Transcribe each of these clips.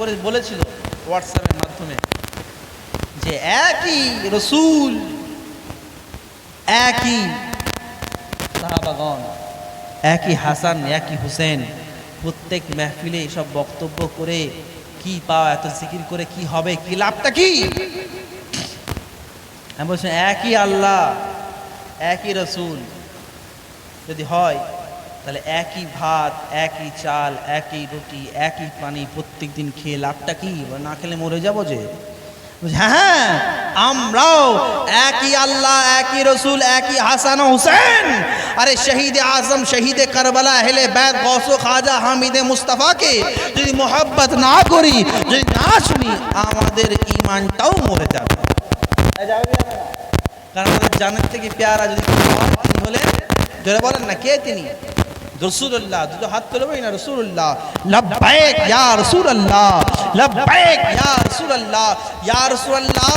করে বলেছিল হোয়াটসঅ্যাপের মাধ্যমে যে একই রসুল, একই সাহাবাগণ, একই হাসান, একই হুসেন, প্রত্যেক মেহফিলে এসব বক্তব্য করে কি পাওয়া, এত জিকির করে কি হবে, কি লাভটা কি? আমি বলছি, একই আল্লাহ, একই রসুল, যদি হয় তাহলে একই ভাত একই চাল একই রুটি একই পানি প্রত্যেক দিন খেয়ে লাভটা কি? না খেলে মরে যাব যে। বলছে, হ্যাঁ আমরাও একই আল্লাহ একই রসুল একই হাসান হুসেন। আরে শহীদ আজম শহীদ কারবালা হেলে বেদ গৌসো খাজা হামিদে মুস্তাফাকে যদি মোহাব্বত না করি যদি না শুনি আমাদের ইমানটাও মরে যাবে। কারণ আমাদের জানের থেকে পেয়ারা যদি তিনি হলেন জোরে বলেন না, কে তিনি? রসুল্লাহ দুটো হাত তুলবেই না রসুল্লাহ লব্বাইক ইয়া রসুল্লাহ লব্বাইক ইয়া রসুল্লাহ ইয়া রসুল্লাহ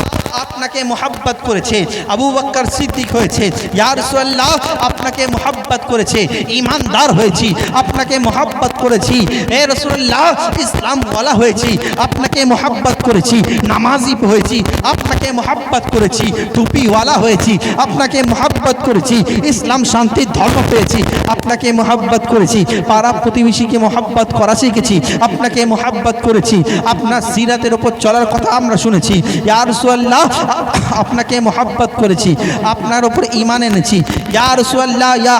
আপনাকে মোহাব্বত করেছে, আবু বক্কর সিদ্দিক হয়েছে, ইয়া রসুল্লাহ আপনাকে মোহাব্বত করেছে ইমানদার হয়েছি, আপনাকে মোহাব্বত করেছি, এ রসুল্লাহ ইসলাম ওয়ালা হয়েছি, আপনাকে মোহাব্বত করেছি, নামাজি হয়েছি, আপনাকে মোহাব্বত করেছি, টুপিওয়ালা হয়েছি, আপনাকে মোহাব্বত করেছি, ইসলাম শান্তির ধর্ম পেয়েছি, আপনাকে মোহাব্বত করেছি, পাড়া প্রতিবেশীকে মোহাব্বত করা শিখেছি, আপনাকে মোহাব্বত করেছি, আপনার সিরাতের ওপর চলার কথা আমরা শুনেছি ইয়ার সুয়াল্লাহ আপনাকে মোহাব্বত করেছি, আপনার ওপর ইমান এনেছি। ইয়া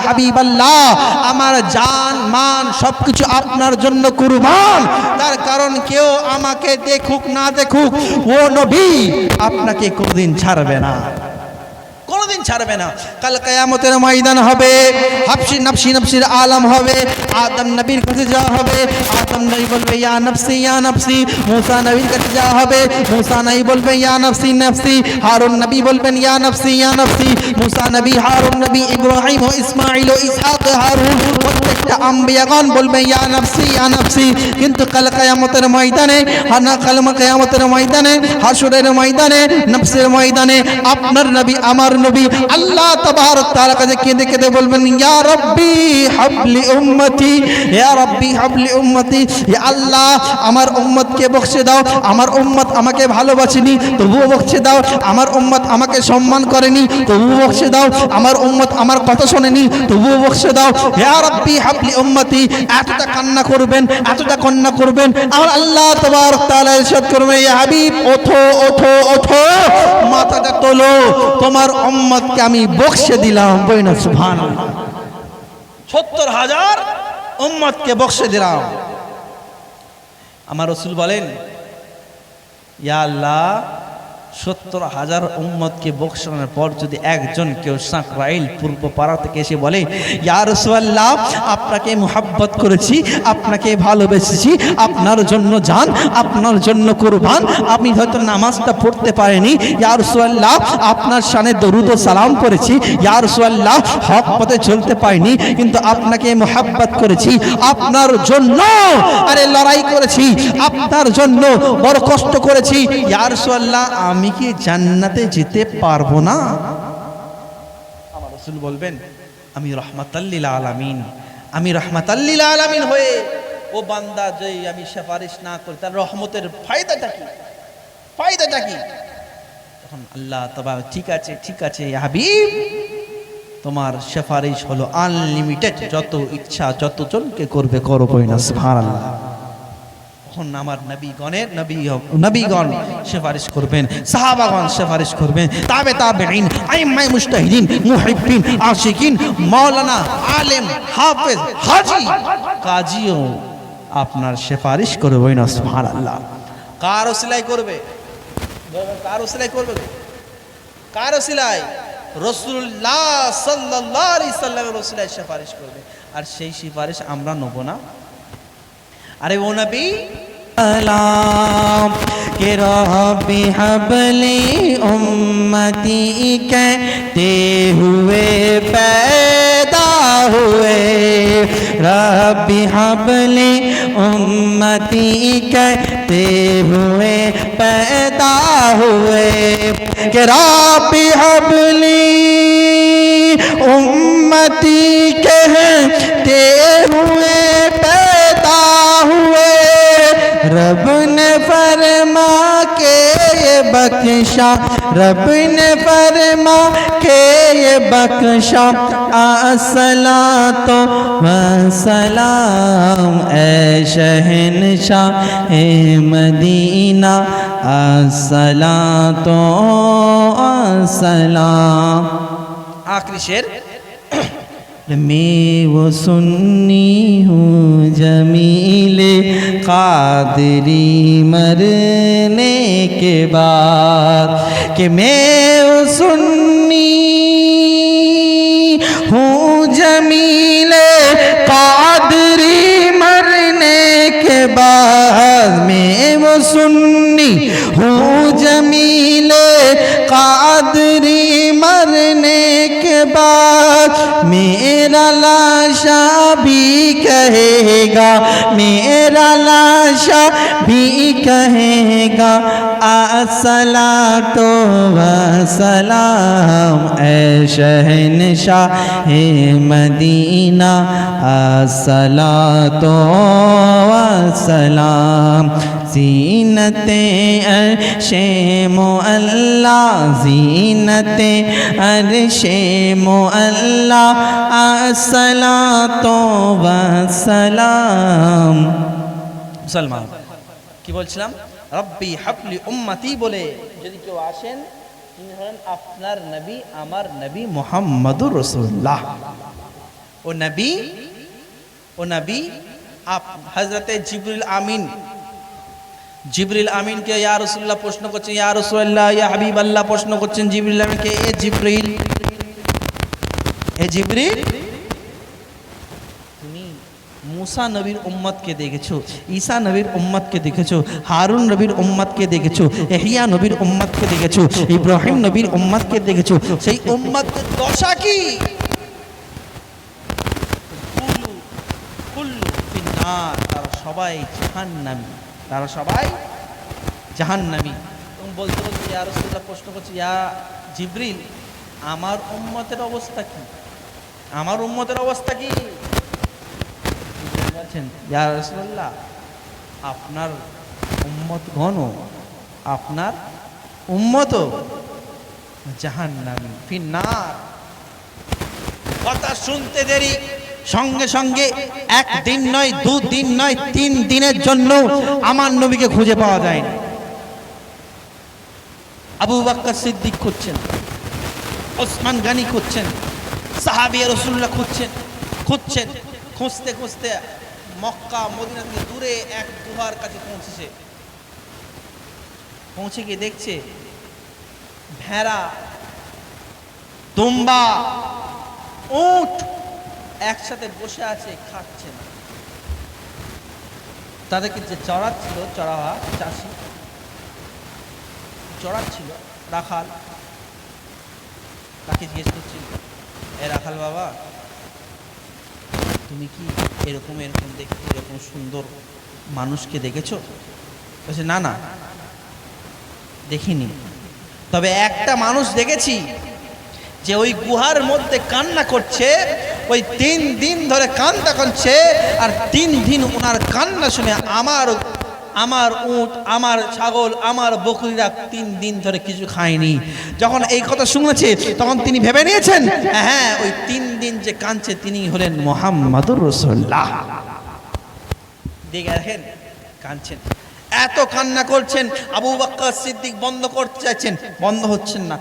আমার জান, মান সবকিছু আপনার জন্য কুরবান। তার কারণ কেউ আমাকে দেখুক, না দেখুক, ও নবী আপনাকে কোনদিন ছাড়বে না। ছাড়বে না। কাল কেয়ামতের ময়দান হবে, হাফসি নফসি নফসির আলম হবে, আদম নবীর কাছে যাওয়া হবে। আদম নবী বলবে, ইয়া নফসি ইয়া নফসি। মুসা নবীর কাছে যাওয়া হবে, মুসা নবী বলবে, ইয়া নফসি নফসি। হারুন নবী বলবেন, ইয়া নফসি ইয়া নফসি। মুসা নবী, হারুন নবী, ইব্রাহিম ও ইসমাইল ও ইসহাক হারুন, প্রত্যেকটা আম্বিয়াগণ বলবে, ইয়া নফসি ইয়া নফসি। কিন্তু কাল কেয়ামতের ময়দানে, হানা কালমা কেয়ামতের ময়দানে, হাসুরের ময়দানে, নফসের ময়দানে, আপনার নবী, আমার নবী আল্লাহ তাবারক তাআলা কাছে কেঁদে কেঁদে বলবেন, ইয়া রব্বি হাবলি উম্মতি, ইয়া রব্বি হাবলি উম্মতি, ইয়া আল্লাহ, আমার উম্মতকে বখশে দাও, আমার উম্মত আমাকে ভালোবাসেনি, তবুও বখশে দাও, আমার উম্মত আমাকে সম্মান করেনি, তবুও বখশে দাও, আমার উম্মত আমার কথা শোনেনি, তবুও বখশে দাও, ইয়া রব্বি হাবলি উম্মতি, এতটা কান্না করবেন, এতটা কান্না করবেন, আমার আল্লাহ তাবারক তাআলা ইরশাদ করবে ইয়া হাবিব, ওঠো ওঠো ওঠো, মাথাটা তোলো, তোমার উম্মতকে আমি বক্সে দিলাম বইনা সুভান সত্তর হাজার উম্মতকে বক্সে দিলাম। আমার রসুল বলেন, ইয়া আল্লাহ সত্তর হাজার উম্মতকে বকশানোর পর যদি একজন কেউ সাঁকরাইল পূর্ব পাড়া থেকে এসে বলে ইয়ার রসুল্লাহ আপনাকে মোহাব্বত করেছি, আপনাকে ভালোবেসেছি, আপনার জন্য যান আপনার জন্য কোরবান আপনি হয়তো নামাজটা পড়তে পারেনি ইয়ার রসুল্লাহ আপনার সানে দরুদ সালাম করেছি ইয়ার রসুল্লাহ হক পথে চলতে পারিনি, কিন্তু আপনাকে মোহাব্বত করেছি, আপনার জন্য, আরে লড়াই করেছি, আপনার জন্য বড় কষ্ট করেছি ইয়ার রাসূলুল্লাহ, আমি কি জান্নাতে যেতে পারব না? আমার রাসূল বলবেন, আমি রহমাতাল্লিল আলামিন। আমি রহমাতাল্লিল আলামিন হয়ে, ও বান্দা যে আমি সুপারিশ না করি, তার রহমতের ফায়দাটা কি? ফায়দাটা কি? তখন আল্লাহ তবা, ঠিক আছে ঠিক আছে হাবিব। তোমার সেফারিশ হলো আনলিমিটেড যত ইচ্ছা, যত যতজনকে করবে করো না, সুবহানাল্লাহ। তখন আমার নবীগণের নবী নবীগণ সেফারিশ করবেন, সাহাবাগণ সেফারিশ করবেন, তাবে মুহিব্বিন, আশিকিন, মাওলানা আলেম হাফেজ হাজী কাজীও আপনার সেফারিশ করবে না, সুবহানাল্লাহ। কার ওসিলাই করবে? কার ওসিলাই করবে? কার ওসিলাই রসুল্লাহ সাল্লাল্লাহু সাল্লামের ওসিলায় সুপারিশ করবে। আর সেই সুপারিশ আমরা নেব না। আরে ও নবী سلام کہ رب حبلی امتی کہتے ہوئے، پیدا ہوئے۔ رب حبلی امتی کہتے ہوئے، پیدا ہوئے۔ کہ رب حبلی امتی کہتے ہوئے نے فرما کے یہ بخشا رب نے فرما کے یہ بخشا۔ آسلا تو سلام اے شہنشاہ، اے مدینہ۔ آسلا تو سلام آخری شیر میں وہ سنی ہوں جمی कादरी मरने के बाद कि मैं वो सुन्नी हूँ जमील कादरी मरने के बाद मैं वो सुन्नी हूँ जमील कादरी मरने के बाद میرا لاشا بھی کہے گا، میرا لاشا بھی کہے گا آسلا تو سلام اے شہن شاہ مدینہ آسلا تو سلام زینتے عرشے مولا زینتے عرشے مولا الصلاة و سلام সলমান কি বলছিলাম? রব্বি হাফলি উম্মতি বলে যদি কেউ আসেন, তিনি হলেন আপনার নবী, আমার নবী মোহাম্মদুর রসুল্লাহ ও নবী ও নবী, আপ হজরতে জিবুল আমিন জিবরিল আমিনকে, ইয়া রসুল্লাহ প্রশ্ন করছেন, ইয়া রসুল্লাহ ইয়া হাবিব আল্লাহ প্রশ্ন করছেন জিবরিল আমিনকে, এ জিবরিল এ জিবরিল তুমি মুসা নবীর উম্মতকে দেখেছ, ঈসা নবীর উম্মতকে দেখেছ, হারুন নবীর উম্মতকে দেখেছ, এহিয়া নবীর উম্মতকে দেখেছ, ইব্রাহিম নবীর উম্মতকে দেখেছ, সেই উম্মতের দশা কি? কুল্লু কুল্লু তারা সবাই জাহান্নামী। তারা সবাই জাহান্নামী। এবং বলতে বলতে ইয়া রাসূলুল্লাহ প্রশ্ন করছে, ইয়া জিবরিল, আমার উম্মতের অবস্থা কি? আমার উম্মতের অবস্থা কি? বলছেন, ইয়া রাসূলুল্লাহ, আপনার উম্মত ঘন আপনার উম্মত জাহান্নামী, ফিন্নার। কথা শুনতে দেরি। সঙ্গে সঙ্গে একদিন নয়, দুদিন নয়, তিন দিনের জন্য আমার নবীকে খুঁজে পাওয়া যায় না আবু বাক্কা সিদ্দিক খুঁজছেন, ওসমান গানি খুঁজছেন সাহাবিয়া রসুল্লাহ খুঁজছেন খুঁজছেন, খুঁজতে খুঁজতে মক্কা, মদিনা থেকে দূরে এক গুহার কাছে পৌঁছেছে। পৌঁছে গিয়ে দেখছে ভেড়া, দুম্বা, উট একসাথে বসে আছে, খাচ্ছে না। তাদেরকে যে চড়াচ্ছিল, চড়াওয়া চাষি, চড়াচ্ছিল রাখাল, তাকে জিজ্ঞেস করছিল, এ রাখাল বাবা, তুমি কি এরকম এরকম দেখতে, এরকম সুন্দর মানুষকে দেখেছ? বলছে, না না, দেখিনি। তবে একটা মানুষ দেখেছি যে ওই গুহার মধ্যে কান্না করছে ওই তিন দিন ধরে কান্না করছে আর তিন দিন ওনার কান্না শুনে আমার আমার উট, আমার ছাগল, আমার বকরিরা তিন দিন ধরে কিছু খায়নি। যখন এই কথা শুনেছে, তখন তিনি ভেবে নিয়েছেন হ্যাঁ ওই তিন দিন যে কাঁদছে তিনি হলেন মোহাম্মদুর রসুল্লাহ দেখে দেখেন, কাঁদছেন। এত কান্না করছেন, আবু বাক্কা সিদ্দিক বন্ধ করতে চাইছেন, বন্ধ হচ্ছেন না।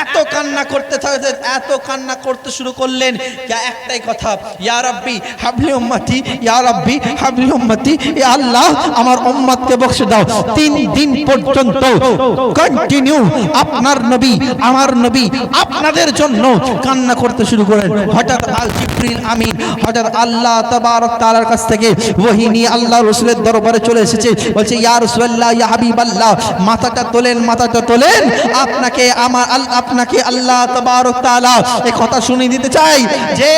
এত কান্না করতে থাকে এত কান্না করতে শুরু করলেন। একটাই কথা, ইয়া রাব্বি, হাবলি উম্মতি, ইয়া রাব্বি, হাবলি উম্মতি, ইয়া আল্লাহ, আমার উম্মতকে বখশে দাও। তিন দিন পর্যন্ত কন্টিনিউ আপনার নবী, আমার নবী আপনাদের জন্য কান্না করতে শুরু করেন। হঠাৎ আল জিব্রিল আমিন, হঠাৎ আল্লাহ তাবারক তাআলার কাছ থেকে ওহী নিয়ে আল্লাহ রাসূলের দরবারে চলে এসেছে। বলছে, ইয়া রাসূলুল্লাহ, ইয়া হাবিবাল্লাহ, মাথাটা তোলেন মাথাটা তোলেন, আপনাকে আমার আল- আপনাকে আল্লাহ তাবারক তাআলা এই কথা শুনিয়ে দিতে চাই যে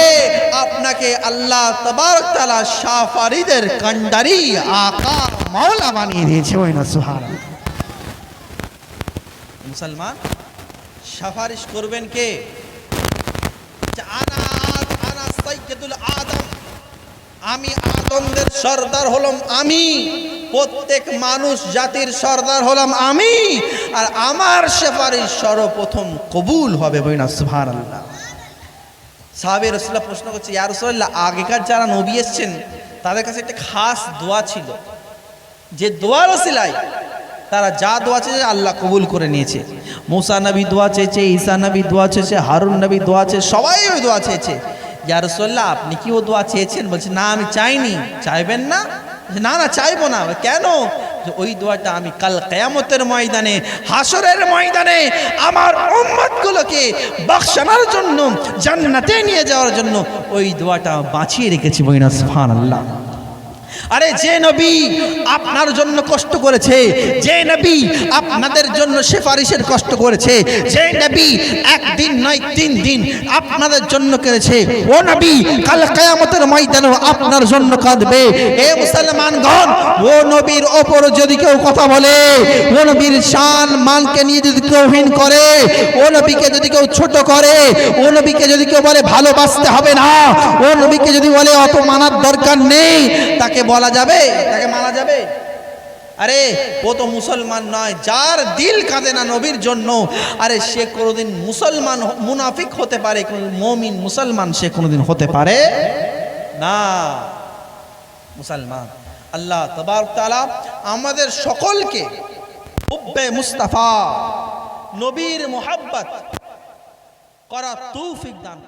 আপনাকে আল্লাহ তাবারক তাআলা সাফারিদের কান্ডারি আকা মাওলা বানিয়ে দিয়েছে, ওই না, সুবহানাল্লাহ। মুসলমান, সাফারিশ করবেন কে? আমি আদমদের সর্দার হলাম আমি। প্রত্যেক মানুষ জাতির সর্দার হলাম আমি, আর আমার সেফারিশ সর্বপ্রথম কবুল হবে বইনা সুভান আল্লাহ সাহাবে রসুল্লাহ প্রশ্ন করছে, ইয়া রসুল্লাহ আগেকার যারা নবী এসছেন, তাদের কাছে একটা খাস দোয়া ছিল। যে দোয়ার ওসিলায় তারা যা দোয়া চেয়েছে আল্লাহ কবুল করে নিয়েছে। মুসা নবী দোয়া চেয়েছে, ঈসা নবী দোয়া চেয়েছে, হারুন নবী দোয়া চেয়েছে সবাই ওই দোয়া চেয়েছে। ইয়া রসোল্লাহ আপনি কি ও দোয়া চেয়েছেন? বলছে, না, আমি চাইনি, চাইবেন না। না না, চাইব না। কেন? ওই দোয়াটা আমি কাল কেয়ামতের ময়দানে হাসরের ময়দানে আমার উম্মতগুলোকে বক্সানোর জন্য, জান্নাতে নিয়ে যাওয়ার জন্য ওই দোয়াটা বাঁচিয়ে রেখেছি বইনা, সুবহানাল্লাহ। আরে যে নবী আপনার জন্য কষ্ট করেছে, যে নবী আপনাদের জন্য সেফারিশের কষ্ট করেছে, যে নবী একদিন নয়, তিন দিন আপনাদের জন্য করেছে। ও নবী, কাল কিয়ামতের ময়দানে আপনার জন্য কাঁদবে। এ মুসলমানগণ, ও নবীর ওপর যদি কেউ কথা বলে, ও নবীর শান মানকে নিয়ে যদি কেউ হীন করে, ও নবীকে যদি কেউ ছোট করে, ও নবীকে যদি কেউ বলে, ভালোবাসতে হবে না। ও নবীকে যদি বলে অত মানার দরকার নেই। তাকে বলা যাবে, তাকে মানা যাবে। আরে, ও তো মুসলমান নয়, যার দিল কাঁদে না নবীর জন্য। আরে, সে কোনোদিন মুসলমান মুনাফিক হতে পারে মমিন মুসলমান সে কোনোদিন হতে পারে না। মুসলমান। আল্লাহ তবারক তাআলা আমাদের সকলকে হুব্বে মুস্তাফা, নবীর মোহাব্বত করা তৌফিক দান